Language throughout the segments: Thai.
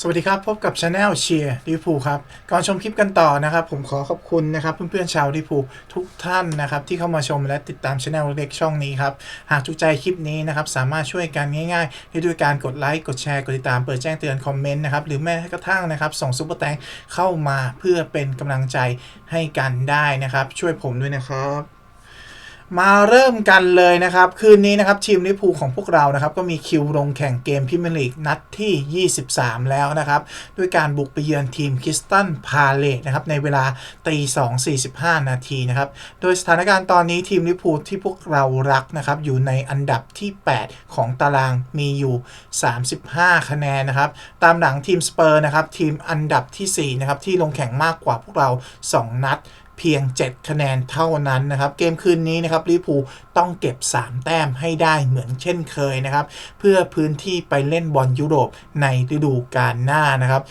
สวัสดีครับ พบกับช anel เชียร์ลิพูครับ ก่อนชมคลิปกันต่อนะครับ ผมขอขอบคุณนะครับเพื่อนๆชาวลิพูทุกท่านนะครับที่เข้ามาชมและติดตามช anel เล็กช่องนี้ครับ หากถูกใจคลิปนี้นะครับสามารถช่วยกันง่ายๆได้ด้วยการกดไลค์กดแชร์กดติดตามเปิดแจ้งเตือนคอมเมนต์นะครับหรือแม้กระทั่งนะครับส่งซุปเปอร์แตงเข้ามาเพื่อเป็นกำลังใจให้กันได้นะครับ ช่วยผมด้วยนะครับ มาเริ่มกันเลยนะครับ คืนนี้นะครับทีมลิพูของพวกเรานะครับ ก็มีคิวลงแข่งเกมพรีเมียร์ลีกนัดที่ 23 แล้วนะครับ ด้วยการบุกไปเยือนทีมคิสตันพาเลตนะครับ ในเวลาตี2 45นาทีนะครับ โดยสถานการณ์ตอนนี้ทีมลิพูที่พวกเรารักนะครับ อยู่ในอันดับที่ 8 ของตารางมีอยู่ 35 คะแนนนะครับ ตามหลังทีมสเปอร์นะครับทีมอันดับทีสี่4นะครับที่ลงแข่งมากกว่าพวกเรา 2 นัด เพียง 7 คะแนนเท่านั้นนะครับ เกมคืนนี้นะครับลิเวอร์พูต้องเก็บ 3 แต้มให้ได้เหมือนเช่นเคยนะครับ เพื่อพื้นที่ไปเล่นบอลยุโรปในฤดูกาลหน้านะครับ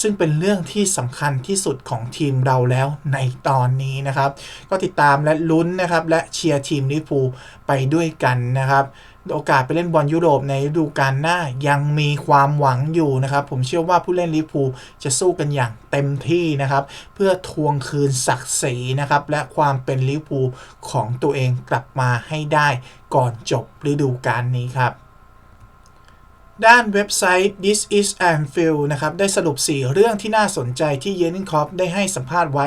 ซึ่งเป็นเรื่องที่สำคัญที่สุดของทีมเราแล้วในตอนนี้นะครับ ก็ติดตามและลุ้นนะครับและเชียร์ทีมลิเวอร์พูไปด้วยกันนะครับ โอกาสไปเล่นบอลยุโรปในฤดูกาลหน้ายังมีความหวังอยู่นะครับ ผมเชื่อว่าผู้เล่นลิเวอร์พูลจะสู้กันอย่างเต็มที่นะครับ เพื่อทวงคืนศักดิ์ศรีนะครับ และความเป็นลิเวอร์พูลของตัวเองกลับมาให้ได้ก่อนจบฤดูกาลนี้ครับ ด้านเว็บไซต์ This is Anfield นะครับ ได้สรุป 4 เรื่องที่น่าสนใจที่เยนนินคอปได้ให้สัมภาษณ์ไว้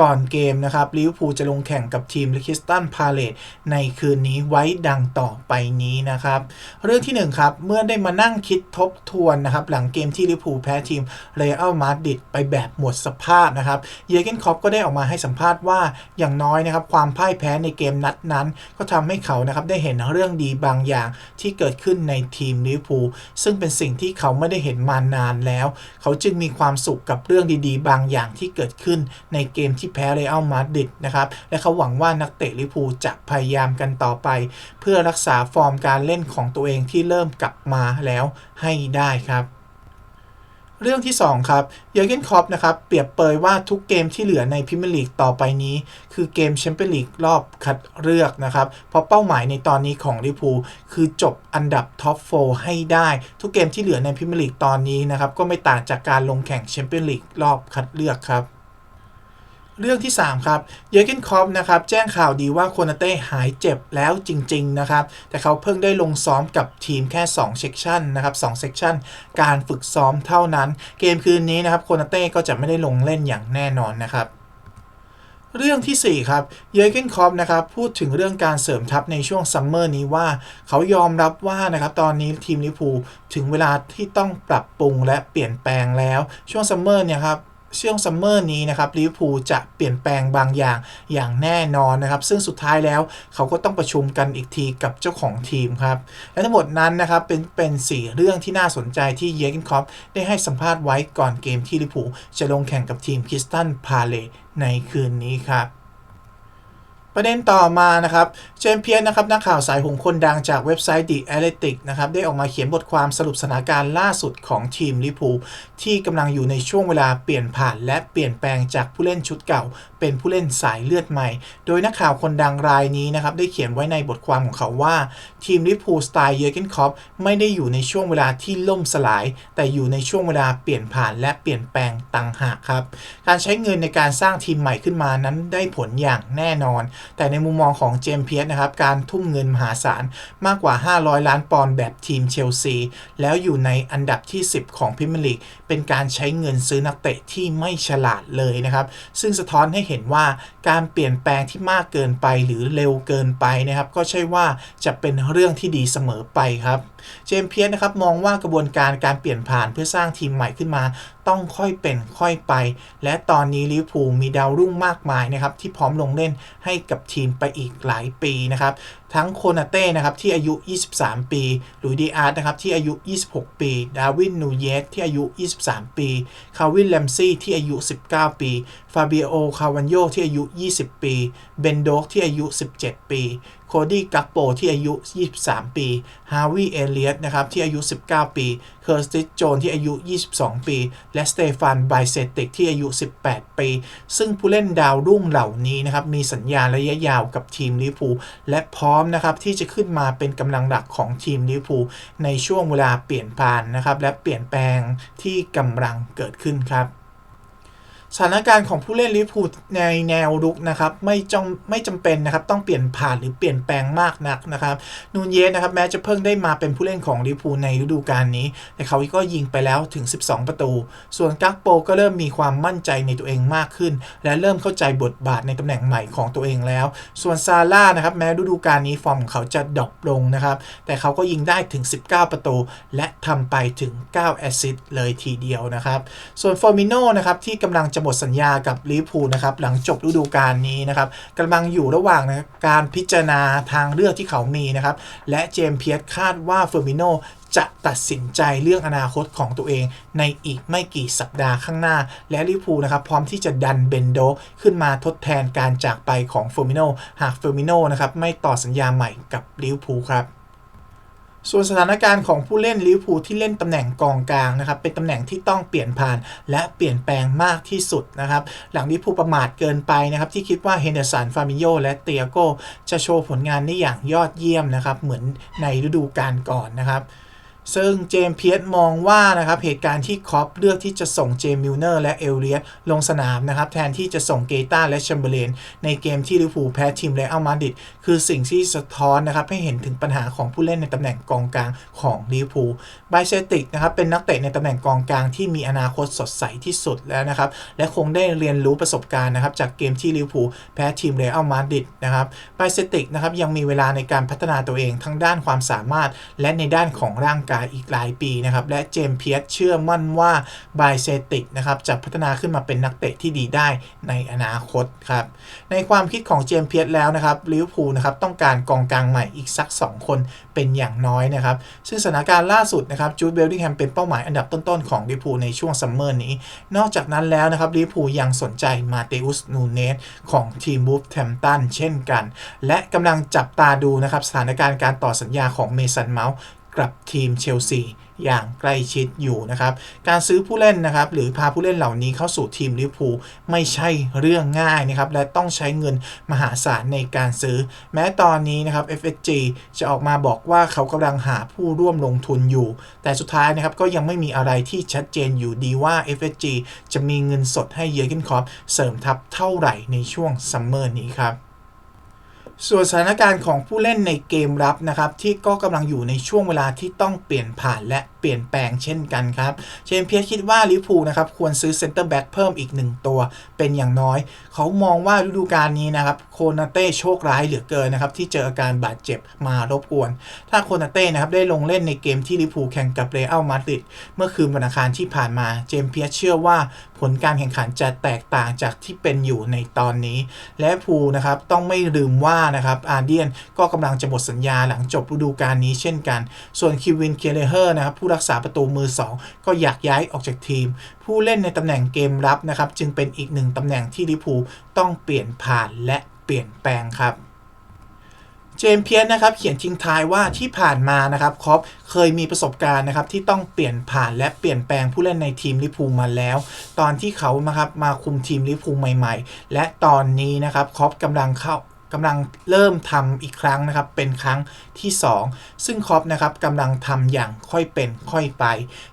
ก่อนเกมนะครับลิเวอร์พูลจะลงแข่งกับทีมลิคิสตันพาเลตในคืนนี้ไว้ดังต่อไปนี้นะครับ เรื่องที่ 1 ครับ เมื่อได้มานั่งคิดทบทวนนะครับ หลังเกมที่ลิเวอร์พูลแพ้ทีมเรอัลมาดริดไปแบบหมดสภาพนะครับ เยเกนคอปก็ได้ออกมาให้สัมภาษณ์ว่าอย่างน้อยนะครับ ความพ่ายแพ้ในเกมนัดนั้น ก็ทำให้เขานะครับได้เห็นเรื่องดีบางอย่างที่เกิดขึ้นในทีมลิเวอร์พูลซึ่งเป็นสิ่งที่เขาไม่ได้เห็นมานานแล้ว เขาจึงมีความสุขกับเรื่องดีๆ บางอย่างที่เกิดขึ้นในเกมที่แพ้เรอัลมาดริดนะครับ และเขาหวังว่านักเตะลิพูจะพยายามกันต่อไป เพื่อรักษาฟอร์มการเล่นของตัวเองที่เริ่มกลับมาแล้วให้ได้ครับ เรื่องที่ 2 ครับ เยอร์เกนคอปนะครับ เปรียบเปยว่าทุกเกมที่เหลือในพรีเมียร์ลีกต่อไปนี้ คือเกมแชมเปี้ยนลีกรอบคัดเลือกนะครับ เพราะเป้าหมายในตอนนี้ของลิพูคือจบอันดับท็อป4ให้ได้ ทุกเกมที่เหลือในพรีเมียร์ลีกตอนนี้นะครับ ก็ไม่ต่างจากการลงแข่งแชมเปี้ยนลีกรอบคัดเลือกครับ เรื่องที่ 3 ครับ เยอร์เกนคอปนะครับแจ้งข่าวดีว่าโคนาเต้หายเจ็บแล้วจริง ๆ นะครับ แต่เขาเพิ่งได้ลงซ้อมกับทีมแค่2เซกชันนะครับ2เซกชันการฝึกซ้อมเท่านั้น เกมคืนนี้นะครับโคนาเต้ก็จะไม่ได้ลงเล่นอย่างแน่นอนนะครับเรื่องทีสี่4 ครับ เยอร์เกนคอปนะครับพูดถึงเรื่องการเสริมทัพในช่วงซัมเมอร์นี้ว่า เขายอมรับว่านะครับตอนนี้ทีมลิเวอร์พูลถึงเวลาที่ต้องปรับปรุงและเปลี่ยนแปลงแล้วช่วงซัมเมอร์เนี่ยครับ ช่วงซัมเมอร์นี้นะครับลิเวอร์พูลจะเปลี่ยนแปลงบางอย่างอย่างแน่นอนนะครับ ซึ่งสุดท้ายแล้วเขาก็ต้องประชุมกันอีกทีกับเจ้าของทีมครับ และทั้งหมดนั้นนะครับเป็นเป็นสี่เรื่องที่น่าสนใจที่เยกินคอปได้ให้สัมภาษณ์ไว้ก่อนเกมที่ลิเวอร์พูลจะลงแข่งกับทีมคริสตันพาเลตในคืนนี้ครับ ประเด็นต่อมานะครับ เจมเพียร์นะครับนักข่าวสายหงคนดังจากเว็บไซต์ The Athletic นะครับได้ออกมาเขียนบทความสรุปสถานการณ์ล่าสุดของทีมลิพูที่กำลังอยู่ในช่วงเวลาเปลี่ยนผ่าน และเปลี่ยนแปลงจากผู้เล่นชุดเก่า เป็นผู้เล่นสายเลือดใหม่ โดยนักข่าวคนดังรายนี้นะครับได้เขียนไว้ในบทความของเขาว่า ทีมลิพูสไตล์เยอร์เกนคอปไม่ได้อยู่ในช่วงเวลาที่ล่มสลาย แต่อยู่ในช่วงเวลาเปลี่ยนผ่านและเปลี่ยนแปลงต่างหากครับการใช้เงินในการสร้างทีมใหม่ขึ้นมานั้นได้ผลอย่างแน่นอนแต่ในมุมมองของเจมเพียร์นะครับ การทุ่มเงินมหาศาลมากกว่า 500 ล้านปอนด์แบบทีมเชลซี แล้วอยู่ในอันดับที่ 10 ของพรีเมียร์ลีก เป็นการใช้เงินซื้อนักเตะที่ไม่ฉลาดเลยนะครับ ซึ่งสะท้อนให้เห็นว่าการเปลี่ยนแปลงที่มากเกินไปหรือเร็วเกินไปนะครับ ก็ใช่ว่าจะเป็นเรื่องที่ดีเสมอไปครับ เจมเพียร์นะครับมองว่ากระบวนการการเปลี่ยนผ่านเพื่อสร้างทีมใหม่ขึ้นมาต้องค่อยเป็นค่อยไป และตอนนี้ลิเวอร์พูลมีดาวรุ่งมากมายนะครับที่พร้อมลงเล่นให้กับทีมไปอีกหลายปีนะครับทั้งโคนาเต้นะครับที่อายุ 23 ปีหลุยส์ดีอาร์ตนะครับที่อายุ 26 ปี ดาวินนูเยสที่อายุ 23 ปีคาวินแลมซี่ที่อายุ 19 ปี ฟาเบียโอ คาวันโยที่อายุ 20 ปี เบนโดกที่อายุ 17 ปี โคดี้กักโปที่อายุ 23 ปีฮาวิเอเลียตนะครับที่อายุ 19 ปีเคอร์สติสโจนที่อายุ 22 ปี และสเตฟานไบเซติกที่อายุ 18 ปี ซึ่งผู้เล่นดาวรุ่งเหล่านี้นะครับมีสัญญาระยะยาวกับทีมลิเวอร์พูลและพร้อมนะครับที่จะขึ้นมาเป็นกำลังหลักของทีมลิเวอร์พูลในช่วงเวลาเปลี่ยนผ่านนะครับและเปลี่ยนแปลงที่กำลังเกิดขึ้นครับ สถานการณ์ของผู้เล่นลิเวอร์พูลในแนวรุกนะครับไม่จงไม่จำเป็นนะครับต้องเปลี่ยนผ่านหรือเปลี่ยนแปลงมากนักนะครับนูนเยสนะครับแม้จะเพิ่งได้มาเป็นผู้เล่นของลิเวอร์พูลในฤดูกาลนี้ แต่เขาก็ยิงไปแล้วถึง 12 ประตู ส่วนกักโปก็เริ่มมีความมั่นใจในตัวเองมากขึ้น และเริ่มเข้าใจบทบาทในตำแหน่งใหม่ของตัวเองแล้ว ส่วนซาร่านะครับแม้ฤดูกาลนี้ฟอร์มของเขาจะดรอปลงนะครับแต่เขาก็ยิงได้ถึง 19 ประตู และทำไปถึง9แอสซิสต์เลยทีเดียวนะครับส่วนฟอร์มิโนนะครับที่กำลังจะหมดสัญญากับลิเวอร์พูลนะครับหลังจบฤดูกาลนี้นะครับกำลังอยู่ระหว่างนะการพิจารณาทางเลือกที่เขามีนะครับและเจมส์เพียร์คาดว่าเฟอร์มิโนจะตัดสินใจเรื่องอนาคตของตัวเองในอีกไม่กี่สัปดาห์ข้างหน้า และลิพูนะครับพร้อมที่จะดันเบนโดขึ้นมาทดแทนการจากไปของเฟอร์มิโนหากเฟอร์มิโนนะครับไม่ต่อสัญญาใหม่กับลิพูครับ ส่วนสถานการณ์ของผู้เล่นลิเวอร์พูลที่เล่นตำแหน่งกองกลางนะครับเป็นตำแหน่งที่ต้องเปลี่ยนผ่านและเปลี่ยนแปลงมากที่สุดนะครับหลังลิเวอร์พูลประมาทเกินไปนะครับที่คิดว่าเฮนเดอร์สันฟามิโยและเตียโกจะโชว์ผลงานได้อย่างยอดเยี่ยมนะครับเหมือนในฤดูกาลก่อนนะครับ ซึ่งเจมส์เพียร์มองว่านะครับเหตุการณ์ที่คอปเลือกที่จะส่งเจมส์มิลเนอร์และเอลเลียตลงสนามนะครับแทนที่จะส่งเกตาและแชมเบอร์เลนในเกมที่ลิเวอร์พูลแพ้ทีมเรอัลมาดริดคือสิ่งที่สะท้อนนะครับให้เห็นถึงปัญหาของผู้เล่นในตำแหน่งกองกลางของลิเวอร์พูลไบเซติกนะครับเป็นนักเตะในตำแหน่งกองกลางที่มีอนาคตสดใสที่สุดแล้วนะครับและคงได้เรียนรู้ประสบการณ์นะครับจากเกมที่ลิเวอร์พูลแพ้ทีมเรอัลมาดริดนะครับไบเซติกนะครับยังมีเวลาในการพัฒนาตัวเองทั้งด้านความสามารถและในด้านของร่างกายอีกหลายปีนะครับ และเจมส์เพียร์เชื่อมั่นว่าไบเซติกนะครับจะพัฒนาขึ้นมาเป็นนักเตะที่ดีได้ในอนาคตครับ ในความคิดของเจมส์เพียร์แล้วนะครับลิเวอร์พูลนะครับต้องการกองกลางใหม่อีกสัก 2 คนเป็นอย่างน้อยนะครับ ซึ่งสถานการณ์ล่าสุดนะครับจูดเบลดิงแฮมเป็นเป้าหมายอันดับต้นๆของลิเวอร์พูลในช่วงซัมเมอร์นี้ นอกจากนั้นแล้วนะครับลิเวอร์พูลยังสนใจมาเตอุสนูเนสของทีมบูฟแทมตันเช่นกัน และกำลังจับตาดูนะครับสถานการณ์การต่อสัญญาของเมสันเมาส์ กับทีมเชลซีอย่างใกล้ชิดอยู่นะครับ การซื้อผู้เล่นนะครับ หรือพาผู้เล่นเหล่านี้เข้าสู่ทีมลิเวอร์พูลไม่ใช่เรื่องง่ายนะครับ และต้องใช้เงินมหาศาลในการซื้อ แม้ตอนนี้นะครับ FSG จะออกมาบอกว่าเขากำลังหาผู้ร่วมลงทุนอยู่ แต่สุดท้ายนะครับก็ยังไม่มีอะไรที่ชัดเจนอยู่ดีว่า FSG จะมีเงินสดให้เยอร์เกนคอปเสริมทัพเท่าไหร่ในช่วงซัมเมอร์นี้ครับ ส่วนสถานการณ์ของผู้เล่นในเกมรับนะครับที่ก็กำลังอยู่ในช่วงเวลาที่ต้องเปลี่ยนผ่านและ เปลี่ยนแปลงเช่นกันครับเชมเพียร์คิดว่าลิเวอร์พูนะครับควรซื้อเซนเตอร์แบ็กเพิ่มอีกหนึ่งตัวเป็นอย่างน้อย เขามองว่าฤดูกาลนี้นะครับโคนาเต้โชคร้ายเหลือเกินนะครับที่เจออาการบาดเจ็บมารบกวน ถ้าโคนาเต้นะครับได้ลงเล่นในเกมที่ลิเวอร์พูแข่งกับเรอัลมาดริดเมื่อคืนวันอังคารที่ผ่านมาเจมเพียร์เชื่อว่าผลการแข่งขันจะแตกต่างจากที่เป็นอยู่ในตอนนี้ และพูนะครับต้องไม่ลืมว่านะครับอาร์เดียนก็กำลังจะหมดสัญญาหลังจบฤดูกาลนี้เช่นกัน ส่วนคิวินเคเลเฮอร์นะครับผู้รักษาประตูมือ 2 ก็อยากย้ายออกจากทีม ผู้เล่นในตำแหน่งเกมรับนะครับ จึงเป็นอีกหนึ่งตำแหน่งที่ลิพูต้องเปลี่ยนผ่านและเปลี่ยนแปลงครับเจมเพียร์นะครับเขียนทิ้งท้ายว่าที่ผ่านมานะครับครอปเคยมีประสบการณ์นะครับที่ต้องเปลี่ยนผ่านและเปลี่ยนแปลงผู้เล่นในทีมลิพูมาแล้ว ตอนที่เขานะครับมาคุมทีมลิพูใหม่ ๆ และตอนนี้นะครับครอปกำลังเข้า กำลังเริ่มทำอีกครั้งนะครับ เป็นครั้งที่ 2 ซึ่งคอปนะครับกำลังทำอย่างค่อยเป็นค่อยไป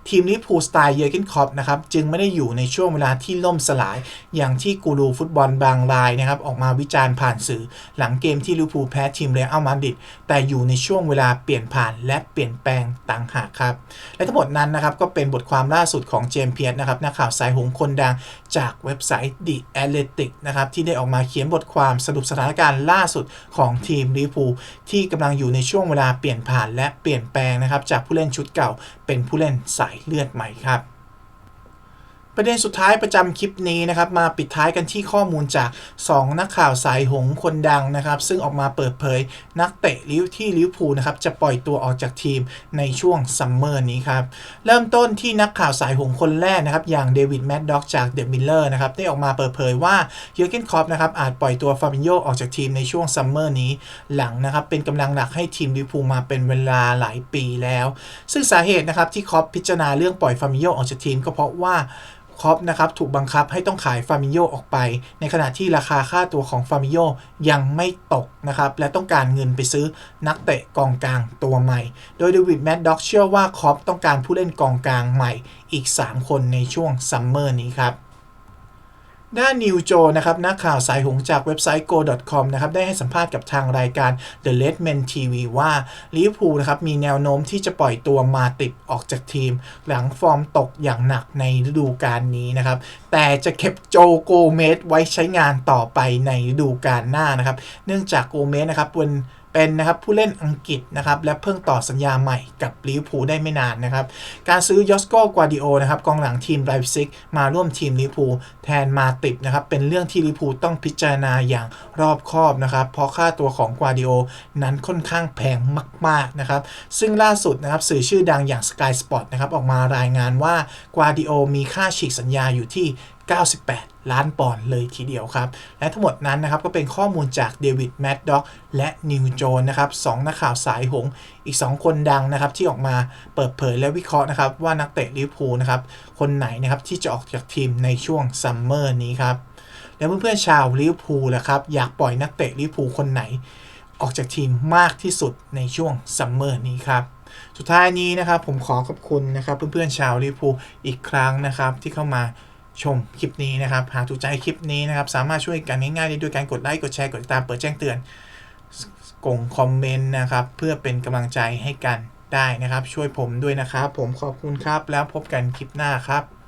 ทีมลิเวอร์พูลสไตล์เยอร์เกนคอปนะครับจึงไม่ได้อยู่ในช่วงเวลาที่ล่มสลาย อย่างที่กูรูฟุตบอลบางรายนะครับออกมาวิจารณ์ผ่านสื่อ หลังเกมที่ลิเวอร์พูลแพ้ทีมเรอัลมาดริดแต่อยู่ในช่วงเวลาเปลี่ยนผ่านและเปลี่ยนแปลงต่างหากครับ และทั้งหมดนั้นนะครับก็เป็นบทความล่าสุดของเจมส์เพียร์นะครับนักข่าวสายหงคนดังจากเว็บไซต์ The Athletic นะครับที่ได้ออกมาเขียนบทความสรุปสถานการณ์ล่าสุดของทีมลิเวอร์พูลที่กำลังอยู่ในช่วงเวลาเปลี่ยนผ่านและเปลี่ยนแปลงนะครับจากผู้เล่นชุดเก่าเป็นผู้เล่นสายเลือดใหม่ครับ ประเด็นสุดท้ายประจำคลิปนี้นะครับมาปิดท้ายกันที่ข้อมูลจาก 2 นักข่าวสายหงคนดังนะครับ ซึ่งออกมาเปิดเผย นักเตะลิวที่ลิเวอร์พูนะครับจะปล่อยตัวออกจากทีมในช่วงซัมเมอร์นี้ครับเริ่มต้นที่นักข่าวสายหงคนแรกนะครับอย่างเดวิดแมดด็อกจากเดอะมิลเลอร์นะครับได้ออกมาเปิดเผยว่าเยอร์เกนคอปนะครับอาจปล่อยตัวฟาบินโยออกจากทีมในช่วงซัมเมอร์นี้หลังนะครับเป็นกำลังหลักให้ทีมลิวพูมาเป็นเวลาหลายปีแล้ว ซึ่งสาเหตุนะครับที่คอปพิจารณาเรื่องปล่อยฟาบินโยออกจากทีมก็เพราะว่า คอปนะครับถูกบังคับให้ต้องขายฟาร์มิโยออกไป ในขณะที่ราคาค่าตัวของฟาร์มิโยยังไม่ตกนะครับและต้องการเงินไปซื้อนักเตะกองกลางตัวใหม่ โดยเดวิดแมดด็อกเชื่อว่าคอปต้องการผู้เล่นกองกลางใหม่อีก 3 คนในช่วงซัมเมอร์นี้ครับ ด้านนิวโจนะครับนักข่าวสายหงจากเว็บไซต์ go.com นะครับได้ให้สัมภาษณ์กับทางรายการ The Red Men TV ว่าลิเวอร์พูลนะครับมีแนวโน้มที่จะปล่อยตัวมาติดออกจากทีม หลังฟอร์มตกอย่างหนักในฤดูกาลนี้นะครับ แต่จะเก็บโจโกเมสไว้ใช้งานต่อไปในฤดูกาลหน้านะครับ เนื่องจากโกเมสนะครับเป็น เป็นนะครับผู้เล่นอังกฤษนะครับและเพิ่งต่อสัญญาใหม่กับลิเวอร์พูลได้ไม่นานนะครับการซื้อยอสโกกวาดิโอนะครับกองหลังทีมไลฟ์ซิกมาร่วมทีมลิเวอร์พูลแทนมาติดนะครับเป็นเรื่องที่ลิเวอร์พูลต้องพิจารณาอย่างรอบคอบนะครับเพราะค่าตัวของกวาดิโอนั้นค่อนข้างแพงมากๆนะครับซึ่งล่าสุดนะครับสื่อชื่อดังอย่าง Sky Sport นะครับออกมารายงานว่ากวาดิโอมีค่าฉีกสัญญาอยู่ที่ 98 ล้านปอนด์เลยทีเดียวครับ และทั้งหมดนั้นนะครับก็เป็นข้อมูลจากเดวิดแมดด็อกและนิวโจนนะครับสองนักข่าวสายหงส์อีก 2 คนดังนะครับที่ออกมาเปิดเผยและวิเคราะห์นะครับว่านักเตะลิเวอร์พูลนะครับคนไหนนะครับที่จะออกจากทีมในช่วงซัมเมอร์นี้ครับ แล้วเพื่อนๆชาวลิเวอร์พูลนะครับอยากปล่อยนักเตะลิเวอร์พูลคนไหน ออกจากทีมมากที่สุดในช่วงซัมเมอร์นี้ครับสุดท้ายนี้นะครับผมขอขอบคุณนะครับเพื่อนๆชาวลิเวอร์พูลอีกครั้งนะครับที่เข้ามา ชมคลิปนี้นะครับ หากถูกใจคลิปนี้นะครับ สามารถช่วยกันง่ายๆได้ด้วยการกดไลค์ กดแชร์ กดติดตาม เปิดแจ้งเตือนกงคอมเมนต์นะครับ เพื่อเป็นกำลังใจให้กันได้นะครับ ช่วยผมด้วยนะครับ ผมขอบคุณครับ แล้วพบกันคลิปหน้าครับ